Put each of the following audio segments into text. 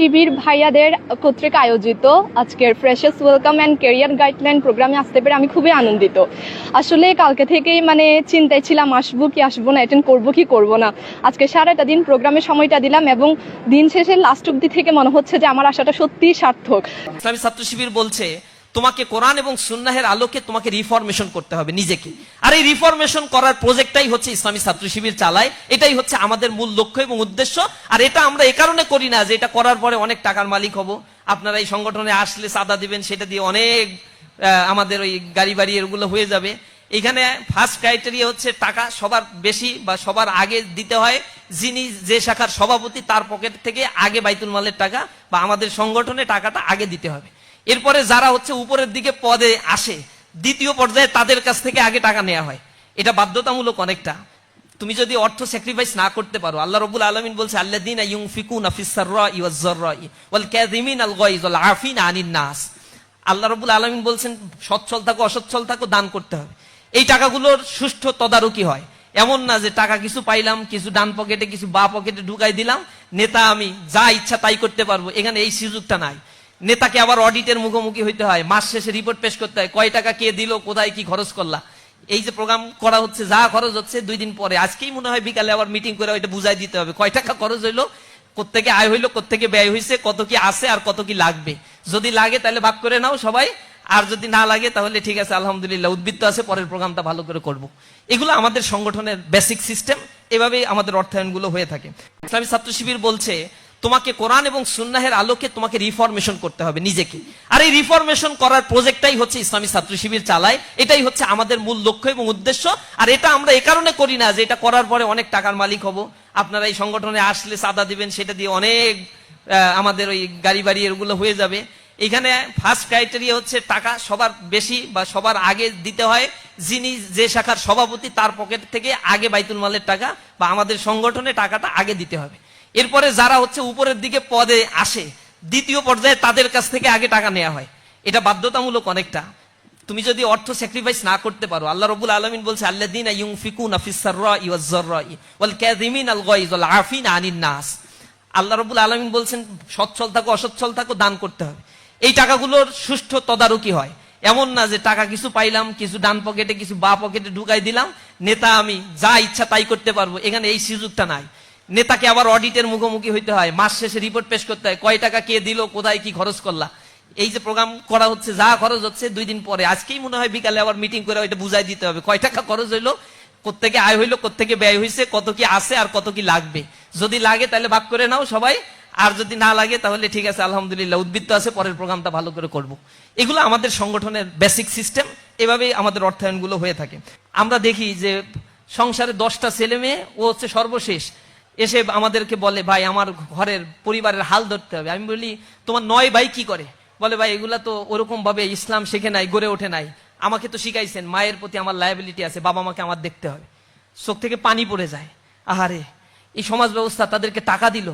শিবির ভাইয়াদের কর্তৃক আয়োজিত। আজকের freshers welcome and career guideline প্রোগ্রামে আসতে পেরে আমি খুবই আনন্দিত। আসলে কালকে থেকেই মানে চিন্তায় ছিলাম, আসব কি আসব না অ্যাটেন্ড করব কি করব না। আজকে সারাটা দিন প্রোগ্রামে সময়টা দিলাম এবং দিন শেষে লাস্ট অব্দি থেকে মনে হচ্ছে যে আমার আশাটা সত্যিই সার্থক। ইসলামী ছাত্র শিবির বলছে তোমাকে কোরআন এবং সুন্নাহের আলোকে তোমাকে রিফরমেশন করতে হবে নিজেকে। আর এই রিফরমেশন করার প্রজেক্টটাই হচ্ছে ইসলামী ছাত্র শিবির চালায়। এটাই হচ্ছে আমাদের মূল লক্ষ্য এবং উদ্দেশ্য। আর এটা আমরা এ কারণে করি না যে এটা করার পরে অনেক টাকার মালিক হব। আপনারা এই সংগঠনে আসলে চাঁদা দিবেন, সেটা দিয়ে অনেক আমাদের ওই গাড়ি বাড়ি এগুলো হয়ে যাবে। এখানে ফার্স্ট ক্রাইটেরিয়া হচ্ছে টাকা সবার বেশি বা সবার আগে দিতে হয়। যিনি যে শাখার সভাপতি তার পকেট থেকে আগে বাইতুল মালের টাকা বা আমাদের সংগঠনে টাকাটা আগে দিতে হবে। এরপরে যারা হচ্ছে উপরের দিকে পদে আসে, দ্বিতীয় পর্যায়ে তাদের কাছ থেকে আগে টাকা নেওয়া হয়। এটা বাধ্যতামূলক অনেকটা। তুমি যদি অর্থ স্যাক্রিফাইস না করতে পারো, আল্লাহ রবুল আলমিন বলছে আল্লাহ দিন ফিকুন আফিন আনিন নাস আল্লাহ রবুল আলমিন বলছেন, সচ্ছল থাকো, অসচ্ছল থাকো, দান করতে হবে। এই টাকাগুলোর সুষ্ঠু তদারকি হয়। এমন না যে টাকা কিছু পাইলাম, কিছু ডান পকেটে, কিছু বা পকেটে ঢুকাই দিলাম, নেতা আমি যা ইচ্ছা তাই করতে পারব। এখানে এই সুযোগটা নাই। নেতাকে আবার অডিটের মুখোমুখি হইতে হয়। মাস শেষে রিপোর্ট পেশ করতে হয়। কয় টাকা কে দিল, কোথায় কি খরচ করলা? এই যে প্রোগ্রাম করা হচ্ছে, যা খরচ হচ্ছে, দুই দিন পরে। আজকেই মনে হয় বিকালে আবার মিটিং করে ওইটা বুঝাই দিতে হবে। কয় টাকা খরচ হইল, কোত্থেকে আয় হইল, কোত্থেকে ব্যয় হয়েছে কত কি আছে আর কত কি লাগবে? যদি লাগে তাহলে ভাগ করে নাও সবাই। আর যদি না লাগে তাহলে ঠিক আছে, আলহামদুলিল্লাহ, উদ্বৃত্ত আছে, পরের প্রোগ্রামটা ভালো করে করব। এগুলো আমাদের সংগঠনের বেসিক সিস্টেম এভাবেই আমাদের অর্থায়নগুলো হয়ে থাকে। ইসলামী ছাত্র শিবির বলছে তোমাকে কোরআন এবং সুন্নাহের আলোকে তোমাকে রিফরমেশন করতে হবে নিজেকে। আর এই রিফরমেশন করার প্রজেক্টটাই হচ্ছে ইসলামী ছাত্র শিবির চালায়। এটাই হচ্ছে আমাদের মূল লক্ষ্য এবং উদ্দেশ্য। আর এটা আমরা এ কারণে করি না যে এটা করার পরে অনেক টাকার মালিক হব। আপনারা এই সংগঠনে আসলে চাঁদা দিবেন, সেটা দিয়ে অনেক আমাদের ওই গাড়ি বাড়ি এগুলো হয়ে যাবে। এখানে ফার্স্ট ক্রাইটেরিয়া হচ্ছে টাকা সবার বেশি বা সবার আগে দিতে হয়। যিনি যে শাখার সভাপতি তার পকেট থেকে আগে বাইতুল মালের টাকা বা আমাদের সংগঠনে টাকাটা আগে দিতে হবে। এরপরে যারা হচ্ছে উপরের দিকে পদে আসে, দ্বিতীয় পর্যায়ে তাদের কাছ থেকে আগে টাকা নেওয়া হয়। এটা বাধ্যতামূলক অনেকটা। তুমি যদি অর্থ স্যাক্রিফাইস না করতে পারো, আল্লাহ রবুল আলমিন বলছে আল্লাহ দিন নাস। আল্লাহ রবুল আলমিন বলছেন, সচ্ছল থাকো, অসচ্ছল থাকো, দান করতে হবে। এই টাকাগুলোর সুষ্ঠু তদারকি হয়। এমন না যে টাকা কিছু পাইলাম, কিছু ডান পকেটে, কিছু বা পকেটে ঢুকাই দিলাম, নেতা আমি যা ইচ্ছা তাই করতে পারব। এখানে এই সুযোগটা নাই। নেতাকে আবার অডিটের মুখোমুখি হইতে হয়, মাস শেষে রিপোর্ট পেশ করতে হয়, কয় টাকা কে দিল, কোথায় কি খরচ করলা। এই যে প্রোগ্রাম করা হচ্ছে, যা খরচ হচ্ছে, দুই দিন পরে। আজকেই মনে হয় বিকালে আবার মিটিং করে ওইটা বুঝাই দিতে হবে। কয় টাকা খরচ হইল, কোত্থেকে আয় হইল, কোত্থেকে ব্যয় হয়েছে কত কি আছে আর কত কি লাগবে। যদি লাগে তাহলে ভাগ করে নাও সবাই, আর যদি না লাগে তাহলে ঠিক আছে, আলহামদুলিল্লাহ, উদ্বৃত্ত আছে, পরের প্রোগ্রামটা ভালো করে করব। এগুলো আমাদের সংগঠনের বেসিক সিস্টেম এভাবেই আমাদের অর্থায়নগুলো হয়ে থাকে। আমরা দেখি যে সংসারে দশটা ছেলে মেয়ে, ও হচ্ছে সর্বশেষ। এসে আমাদেরকে বলে, ভাই, আমার ঘরের পরিবারের হাল ধরতে হবে। আমি বলি, তোমার নয় ভাই কি করে? বলে, ভাই, এগুলা তো ওরকম ভাবে ইসলাম শেখে নাই, গড়ে ওঠে নাই। আমাকে তো শিখাইছেন, মায়ের প্রতি আমার লায়াবিলিটি আছে, বাবা মাকে আমার দেখতে হবে। চোখ থেকে পানি পড়ে যায়। আহারে, এই সমাজ ব্যবস্থা তাদেরকে টাকা দিল,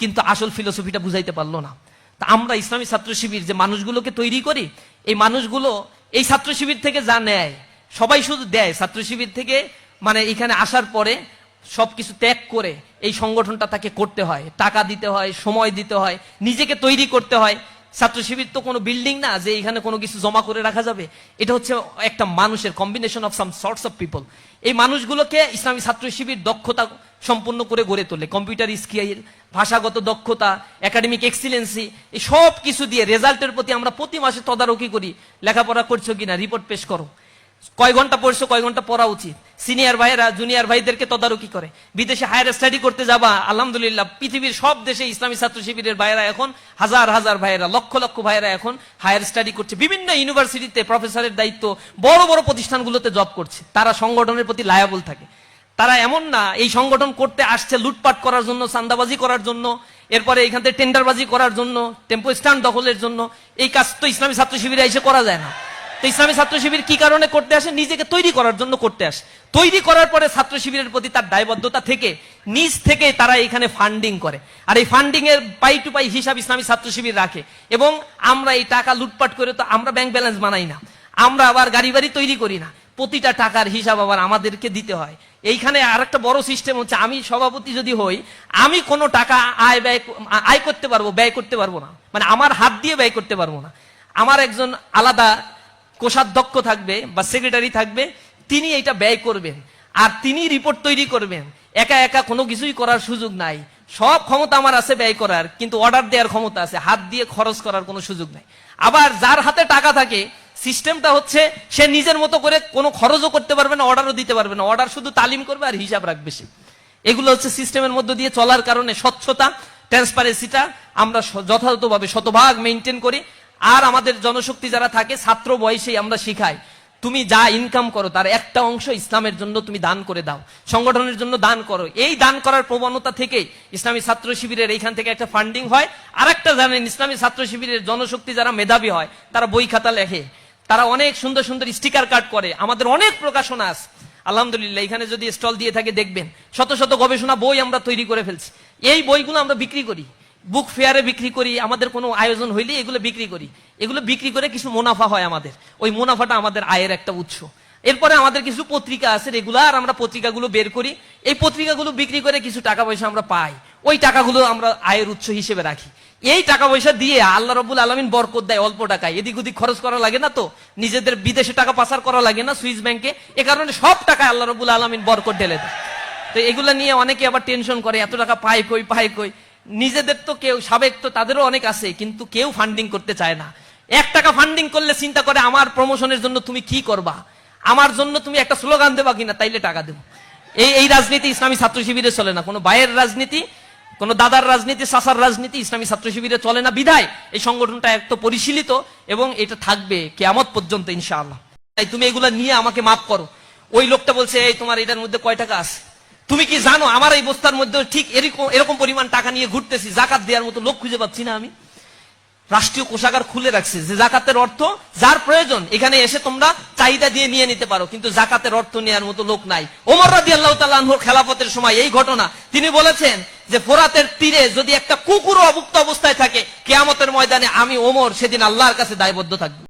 কিন্তু আসল ফিলোসফিটা বুঝাইতে পারল না। তা আমরা ইসলামী ছাত্র শিবির যে মানুষগুলোকে তৈরি করি, এই মানুষগুলো এই ছাত্র শিবির থেকে যা নেয়, সবাই শুধু দেয়। ছাত্র শিবির থেকে মানে এখানে আসার পরে সবকিছু ত্যাগ করে এই সংগঠনটা তাকে করতে হয়, টাকা দিতে হয়, সময় দিতে হয়, নিজেকে তৈরি করতে হয়। ছাত্র শিবির তো কোনো বিল্ডিং না যে এখানে কোনো কিছু জমা করে রাখা যাবে। এটা হচ্ছে একটা মানুষের combination of some sorts of people এই মানুষগুলোকে ইসলামী ছাত্র শিবির দক্ষতা সম্পূর্ণ করে গড়ে তোলে। কম্পিউটার স্কিল ভাষাগত দক্ষতা একাডেমিক এক্সিলেন্সি এই সব কিছু দিয়ে রেজাল্টের প্রতি আমরা প্রতি মাসে তদারকি করি। লেখাপড়া করছ কিনা? রিপোর্ট পেশ করো। কয় ঘণ্টা পড়ছো, কয় ঘণ্টা পড়া উচিত? সিনিয়র ভাইয়েরা জুনিয়র ভাইদেরকে তদারকি করে। বিদেশে হায়ার স্টাডি করতে যাবা, আলহামদুলিল্লাহ, পৃথিবীর সব দেশে ইসলামী ছাত্র শিবিরের ভাইয়েরা এখন, হাজার হাজার ভাইয়েরা, লক্ষ লক্ষ ভাইয়েরা এখন হায়ার স্টাডি করছে। বিভিন্ন ইউনিভার্সিটিতে প্রফেসরের দায়িত্ব, বড় বড় প্রতিষ্ঠানগুলোতে জব করছে। তারা সংগঠনের প্রতি লায়াবল থাকে। তারা এমন না, এই সংগঠন করতে আসছে লুটপাট করার জন্য চান্দাবাজি করার জন্য, এরপরে এখান থেকে টেন্ডারবাজি করার জন্য, টেম্পো স্ট্যান্ড দখলের জন্য। এই কাজ তো ইসলামী ছাত্র শিবিরে এসে করা যায় না। ইসলামী ছাত্র শিবির কি কারণে করতে আসে? নিজেকে তৈরি করার জন্য করতে আসে। তৈরি করার পরে ছাত্র শিবিরের প্রতি তার দায়বদ্ধতা থেকে, নিজ থেকে তারা এখানে ফান্ডিং করে। আর এই ফান্ডিং এর পাই টু পাই হিসাব ইসলামী ছাত্র শিবির রাখে। এবং আমরা এই টাকা লুটপাট করে তো আমরা ব্যাংক ব্যালেন্স বানাই না। আমরা আবার গাড়ি বাড়ি তৈরি করি না। প্রতিটা টাকার হিসাব আবার আমাদেরকে দিতে হয়। এইখানে আরেকটা বড় সিস্টেম হচ্ছে, আমি সভাপতি যদি হই, আমি কোনো টাকা আয় ব্যয় আয় করতে পারব, ব্যয় করতে পারব না। মানে আমার হাত দিয়ে ব্যয় করতে পারব না। আমার একজন আলাদা কোষাধ্যক্ষ থাকবে বা সেক্রেটারি থাকবে, তিনি এটা ব্যয় করবেন। আর তিনি রিপোর্ট তৈরি করবেন। একা একা কোনো কিছুই করার সুযোগ নাই। সব ক্ষমতা আমার আছে ব্যয় করার, কিন্তু অর্ডার দেওয়ার ক্ষমতা আছে। হাত দিয়ে খরচ করার কোনো সুযোগ নাই। আবার যার হাতে টাকা থাকে সিস্টেমটা হচ্ছে সে নিজের মতো করে কোনো খরচও করতে পারবে না অর্ডারও দিতে পারবে না। অর্ডার শুধু তালিম করবে আর হিসাব রাখবে সে। এগুলো হচ্ছে সিস্টেমের মধ্য দিয়ে চলার কারণে স্বচ্ছতা ট্রান্সপারেন্সিটা আমরা যথাযথভাবে শতভাগ মেনটেন করি। আর আমাদের জনশক্তি যারা থাকে, ছাত্র বয়সেই আমরা শিখাই, তুমি যা ইনকাম করো, তার একটা অংশ ইসলামের জন্য তুমি দান করে দাও, সংগঠনের জন্য দান করো। এই দান করার প্রবণতা থেকে ইসলামী ছাত্র শিবিরের এইখান থেকে একটা ফান্ডিং হয়। আর একটা জানেন, ইসলামী ছাত্র শিবিরের জনশক্তি যারা মেধাবী হয়, তারা বই খাতা লেখে। তারা অনেক সুন্দর সুন্দর স্টিকার কার্ড করে। আমাদের অনেক প্রকাশনা আছে। আলহামদুলিল্লাহ, এখানে যদি স্টল দিয়ে থাকে, দেখবেন। শত শত গবেষণা বই আমরা তৈরি করে ফেলছি। এই বইগুলো আমরা বিক্রি করি। বুক ফেয়ারে বিক্রি করি, আমাদের কোনো আয়োজন হইলে এগুলো বিক্রি করি। এগুলো বিক্রি করে কিছু মুনাফা হয় আমাদের। ওই মুনাফাটা আমাদের আয়ের একটা উৎস। এরপরে আমাদের কিছু পত্রিকা আছে, রেগুলার আমরা পত্রিকাগুলো বের করি। এই পত্রিকাগুলো বিক্রি করে কিছু টাকা পয়সা আমরা পাই। ওই টাকাগুলো আমরা আয়ের উৎস হিসেবে রাখি। এই টাকা পয়সা দিয়ে আল্লাহ রবুল আলমিন বরকত দেয় অল্প টাকায়। এদিক ওদিক খরচ করা লাগে না তো? নিজেদের বিদেশে টাকা পাচার করা লাগে না সুইস ব্যাংকে? এ কারণে সব টাকা আল্লাহ রবুল আলমিন বরকত ঢেলে দেয়। তো এগুলা নিয়ে অনেকে আবার টেনশন করে, এত টাকা পায় কই পায় কই? নিজেদের তো কেউ, সাবেক তো তাদেরও অনেক আছে, কিন্তু কেউ ফান্ডিং করতে চায় না। এক টাকা ফান্ডিং করলে চিন্তা করে আমার প্রমোশনের জন্য তুমি কি করবা? আমার জন্য তুমি একটা স্লোগান দেবা কিনা, তাইলে টাকা দেবো। এই এই রাজনীতি ইসলামী ছাত্র শিবিরে চলে না। কোনো বায়ের রাজনীতি, কোন দাদার রাজনীতি সাসার রাজনীতি ইসলামী ছাত্র শিবিরে চলে না। বিধায় এই সংগঠনটা এক তো পরিশীলিত এবং এটা থাকবে কেয়ামত পর্যন্ত, ইনশাআল্লাহ। তাই তুমি এগুলা নিয়ে আমাকে মাফ করো। ওই লোকটা বলছে, এই তোমার এটার মধ্যে কয় টাকা আছে? তুমি কি জানো আমার এই বস্তার মধ্যে ঠিক এরকম এরকম পরিমাণ টাকা নিয়ে ঘুরতেছি, জাকাত দেওয়ার মতো লোক খুঁজে পাচ্ছি না আমি। রাষ্ট্রীয় কোষাগার খুলে রাখছে, যে জাকাতের অর্থ যার প্রয়োজন, এখানে এসে তোমরা চাহিদা দিয়ে নিয়ে নিতে পারো, কিন্তু জাকাতের অর্থ নেওয়ার মতো লোক নাই। ওমর রাদি আল্লাহ খেলাফতের সময় এই ঘটনা, তিনি বলেছেন যে ফোরাতের তীরে যদি একটা কুকুরও অভুক্ত অবস্থায় থাকে, কেয়ামতের ময়দানে আমি ওমর সেদিন আল্লাহর কাছে দায়বদ্ধ থাকব।